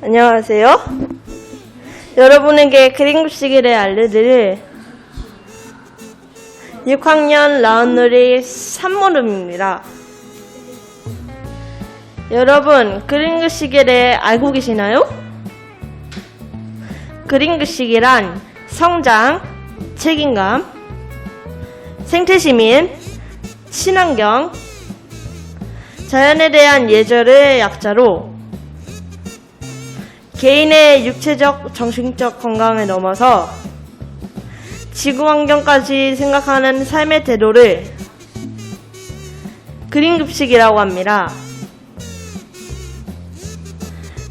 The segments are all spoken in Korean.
안녕하세요. 여러분에게 그림 급식을 알려드릴 6학년 라운놀이 산모름입니다. 여러분, 그림 대해 알고 계시나요? 그림 글씨기란 성장, 책임감, 생태시민, 친환경, 자연에 대한 예절의 약자로 개인의 육체적, 정신적 건강을 넘어서 지구 환경까지 생각하는 삶의 태도를 그린 급식이라고 합니다.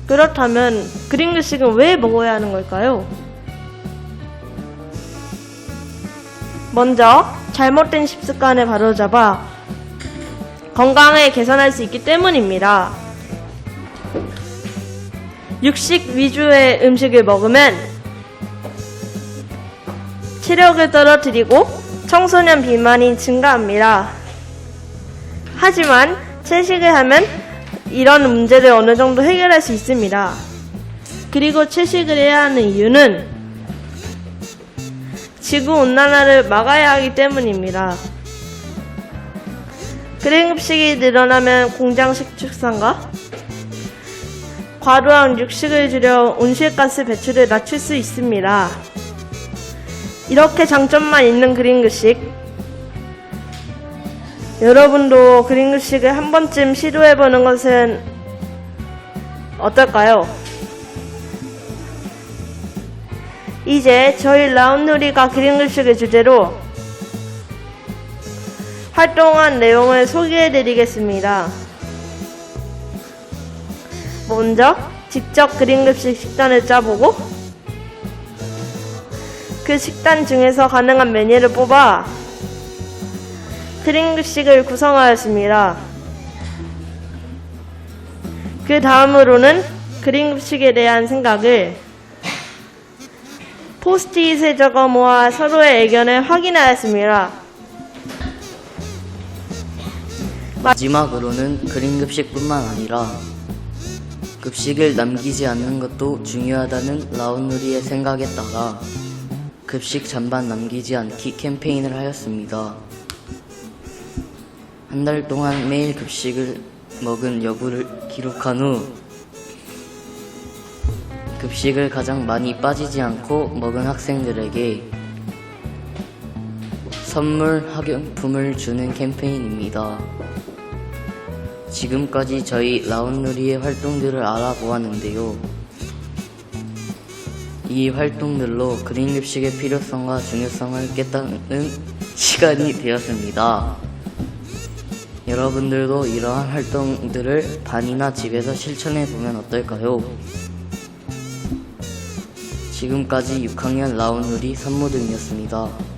그렇다면 그린 급식은 왜 먹어야 하는 걸까요? 먼저 잘못된 식습관을 바로잡아 건강을 개선할 수 있기 때문입니다. 육식 위주의 음식을 먹으면 체력을 떨어뜨리고 청소년 비만이 증가합니다. 하지만 채식을 하면 이런 문제를 어느 정도 해결할 수 있습니다. 그리고 채식을 해야 하는 이유는 지구 온난화를 막아야 하기 때문입니다. 그린급식이 늘어나면 공장 식 축산과 과도한 육식을 줄여 온실가스 배출을 낮출 수 있습니다. 이렇게 장점만 있는 그린급식 여러분도 그린급식을 한 번쯤 시도해보는 것은 어떨까요? 이제 저희 라운놀이가 그린급식을 주제로 활동한 내용을 소개해드리겠습니다. 먼저 직접 그린급식 식단을 짜보고 그 식단 중에서 가능한 메뉴를 뽑아 그린급식을 구성하였습니다. 그 다음으로는 그린급식에 대한 생각을 포스트잇에 적어 모아 서로의 의견을 확인하였습니다. 마지막으로는 그림 급식뿐만 아니라 급식을 남기지 않는 것도 중요하다는 라온누리의 생각에 따라 급식 잔반 남기지 않기 캠페인을 하였습니다. 한 달 동안 매일 급식을 먹은 여부를 기록한 후 급식을 가장 많이 빠지지 않고 먹은 학생들에게 선물 학용품을 주는 캠페인입니다. 지금까지 저희 라운누리의 활동들을 알아보았는데요. 이 활동들로 그린립식의 필요성과 중요성을 깨닫는 시간이 되었습니다. 여러분들도 이러한 활동들을 반이나 집에서 실천해 보면 어떨까요? 지금까지 6학년 라운누리 선모등이었습니다.